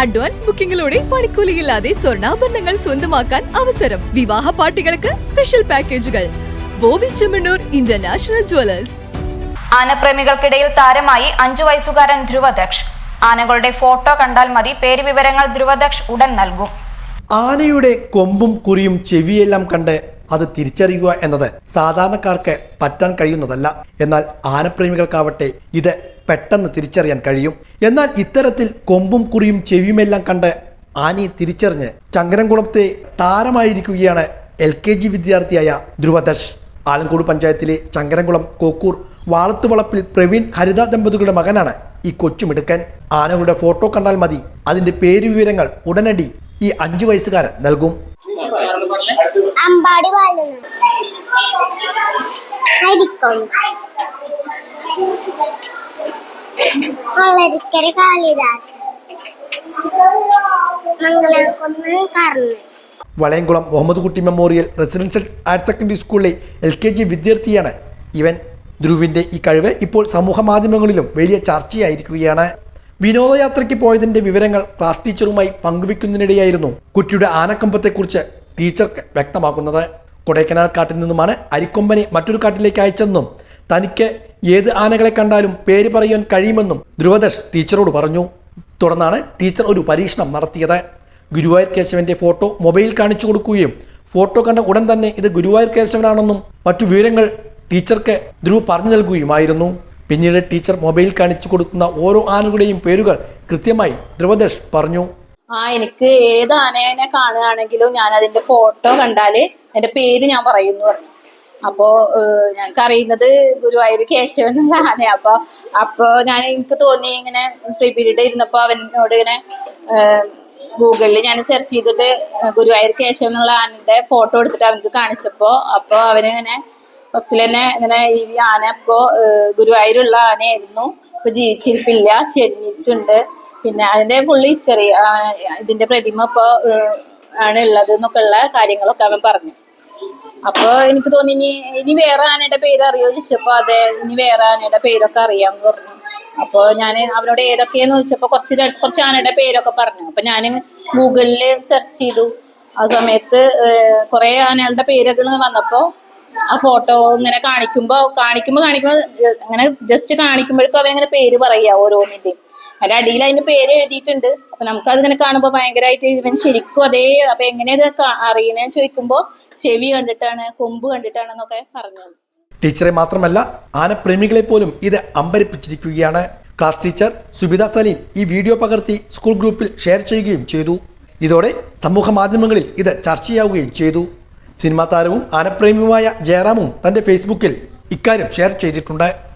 Advance ബുക്കിംഗിലൂടെ പണിക്കൂലിയില്ലാതെ സ്വർണാഭരണങ്ങൾ സ്വന്തമാക്കാൻ അവസരം. വിവാഹ പാർട്ടികൾക്ക് സ്പെഷ്യൽ പാക്കേജുകൾ. Bobby Chemmanur international jewellers. ആനപ്രേമികൾക്കിടയിൽ താരമായി അഞ്ചു വയസ്സുകാരൻ ധ്രുവദക്ഷ്. ആനകളുടെ ഫോട്ടോ കണ്ടാൽ മതി പേര് വിവരങ്ങൾ ധ്രുവദക്ഷ് ഉടൻ നൽകും. ആനയുടെ കൊമ്പും കുറിയും ചെവിയെല്ലാം കണ്ട് അത് തിരിച്ചറിയുക എന്നത് സാധാരണക്കാർക്ക് പറ്റാൻ കഴിയുന്നതല്ല. എന്നാൽ ആനപ്രേമികൾക്കാവട്ടെ ഇത് പെട്ടെന്ന് തിരിച്ചറിയാൻ കഴിയും. എന്നാൽ ഇത്തരത്തിൽ കൊമ്പും കുറിയും ചെവിയുമെല്ലാം കണ്ട് ആനി തിരിച്ചറിഞ്ഞ് ചങ്കരംകുളത്തെ താരമായിരിക്കുകയാണ് എൽ കെ ജി വിദ്യാർത്ഥിയായ ധ്രുവദർശ്. ആലങ്കോട് പഞ്ചായത്തിലെ ചങ്കരംകുളം കോക്കൂർ വാളത്തുവളപ്പിൽ പ്രവീൺ ഹരിത ദമ്പതികളുടെ മകനാണ് ഈ കൊച്ചുമിടുക്കൻ. ആനകളുടെ ഫോട്ടോ കണ്ടാൽ മതി. അതിന്റെ പേരുവിവരങ്ങൾ ഉടനടി ഈ അഞ്ചു വയസ്സുകാരൻ നൽകും. Ambadi ഹരിക്കം വളരിക്കര Kalidas മംഗളംകുന്ന് Karnan Valayamkulam Muhammad Kutty memorial residential higher secondary സ്കൂളിലെ എൽ കെ ജി വിദ്യാർത്ഥിയാണ് ഇവൻ. ധ്രുവിന്റെ ഈ കഴിവ് ഇപ്പോൾ സമൂഹ മാധ്യമങ്ങളിലും വലിയ ചർച്ചയായിരിക്കുകയാണ്. വിനോദയാത്രയ്ക്ക് പോയതിന്റെ വിവരങ്ങൾ ക്ലാസ് ടീച്ചറുമായി പങ്കുവെക്കുന്നതിനിടെയായിരുന്നു കുട്ടിയുടെ ആനക്കമ്പത്തെക്കുറിച്ച് ടീച്ചർക്ക് വ്യക്തമാക്കുന്നത്. കൊടൈക്കനാൽ കാട്ടിൽ നിന്നുമാണ് അരിക്കൊമ്പനെ മറ്റൊരു കാട്ടിലേക്ക് അയച്ചെന്നും തനിക്ക് ഏത് ആനകളെ കണ്ടാലും പേര് പറയാൻ കഴിയുമെന്നും ധ്രുവദർശ് ടീച്ചറോട് പറഞ്ഞു. തുടർന്നാണ് ടീച്ചർ ഒരു പരീക്ഷണം നടത്തിയത്. ഗുരുവായൂർ കേശവന്റെ ഫോട്ടോ മൊബൈൽ കാണിച്ചു കൊടുക്കുകയും ഫോട്ടോ കണ്ട ഉടൻ തന്നെ ഇത് ഗുരുവായൂർ കേശവനാണെന്നും മറ്റു വിവരങ്ങൾ ടീച്ചർക്ക് ധ്രുവ് പറഞ്ഞു നൽകുകയുമായിരുന്നു. പിന്നീട് ടീച്ചർ മൊബൈൽ കാണിച്ചു കൊടുക്കുന്ന ഓരോ ആനകളുടെയും പേരുകൾ കൃത്യമായി ധ്രുവദർശ് പറഞ്ഞു. ആ എനിക്ക് ഏത് ആനയെ കാണുകയാണെങ്കിലും ഞാൻ അതിന്റെ ഫോട്ടോ കണ്ടാൽ എന്റെ പേര് ഞാൻ പറയുന്നു. അപ്പോ ഞങ്ങൾക്ക് അറിയുന്നത് ഗുരുവായൂർ കേശവൻ എന്നുള്ളതാണ് അപ്പൊ അപ്പൊ ഞാൻ എനിക്ക് തോന്നി ഇങ്ങനെ ഫ്രീ പീരീഡ് ഇരുന്നപ്പോ അവനോട് ഇങ്ങനെ ഗൂഗിളിൽ ഞാൻ സെർച്ച് ചെയ്തിട്ട് ഗുരുവായൂർ കേശവൻ എന്നുള്ള ആനന്റെ ഫോട്ടോ എടുത്തിട്ട് അവനക്ക് കാണിച്ചപ്പോ അപ്പൊ അവനിങ്ങനെ ഫസ്റ്റിൽ തന്നെ ഇങ്ങനെ ഈ ആന ഇപ്പോ ഗുരുവായൂരുള്ള ആനയായിരുന്നു. ഇപ്പൊ ജീവിച്ചിരിപ്പില്ല ചെരിഞ്ഞിട്ടുണ്ട്. പിന്നെ അതിന്റെ ഫുൾ ഹിസ്റ്ററി ഇതിന്റെ പ്രതിമ ഇപ്പൊ ആണ് ഉള്ളത് എന്നൊക്കെ ഉള്ള കാര്യങ്ങളൊക്കെ അവൻ പറഞ്ഞു. അപ്പൊ എനിക്ക് തോന്നി ഇനി ഇനി വേറെ ആനയുടെ പേര് അറിയോ ചോദിച്ചപ്പോ അതെ ഇനി വേറെ ആനയുടെ പേരൊക്കെ അറിയാമെന്ന് പറഞ്ഞു. അപ്പൊ ഞാൻ അവരോട് ഏതൊക്കെയെന്ന് ചോദിച്ചപ്പോ കുറച്ച് കുറച്ച് ആനയുടെ പേരൊക്കെ പറഞ്ഞു. അപ്പൊ ഞാൻ ഗൂഗിളിൽ സെർച്ച് ചെയ്തു. ആ സമയത്ത് കുറെ ആനകളുടെ പേരുകൾ വന്നപ്പോ ആ ഫോട്ടോ ഇങ്ങനെ കാണിക്കുമ്പോ കാണിക്കുമ്പോ കാണിക്കുമ്പോ അങ്ങനെ ജസ്റ്റ് കാണിക്കുമ്പോഴേക്കും അവരിങ്ങനെ പേര് പറയാ ഓരോന്നിന്റെയും. അതിന്റെ അടിയിൽ അതിന്റെ പേര് എഴുതിയിട്ടുണ്ട്. അപ്പൊ നമുക്ക് അതിങ്ങനെ കാണുമ്പോ ഭയങ്കരമായിട്ട് ഇവൻ ശരിക്കും അതേ അപ്പൊ എങ്ങനെ ഇത് കാ- അറിയണേന്ന് ചോദിക്കുമ്പോ ചെവി കണ്ടിട്ടാണ് കൊമ്പ് കണ്ടിട്ടാണെന്നൊക്കെ പറഞ്ഞു ടീച്ചറെ മാത്രമല്ല ആനപ്രേമികളെ പോലും ഇത് അമ്പരിപ്പിച്ചിരിക്കുകയാണ്. ക്ലാസ് ടീച്ചർ സുബിത സലീം ഈ വീഡിയോ പകർത്തി സ്കൂൾ ഗ്രൂപ്പിൽ ഷെയർ ചെയ്യുകയും ചെയ്തു. ഇതോടെ സമൂഹ മാധ്യമങ്ങളിൽ ഇത് ചർച്ചയാവുകയും ചെയ്തു. സിനിമാ താരവും ആനപ്രേമിയുമായ ജയറാമും തന്റെ ഫേസ്ബുക്കിൽ ഇക്കാര്യം ഷെയർ ചെയ്തിട്ടുണ്ട്.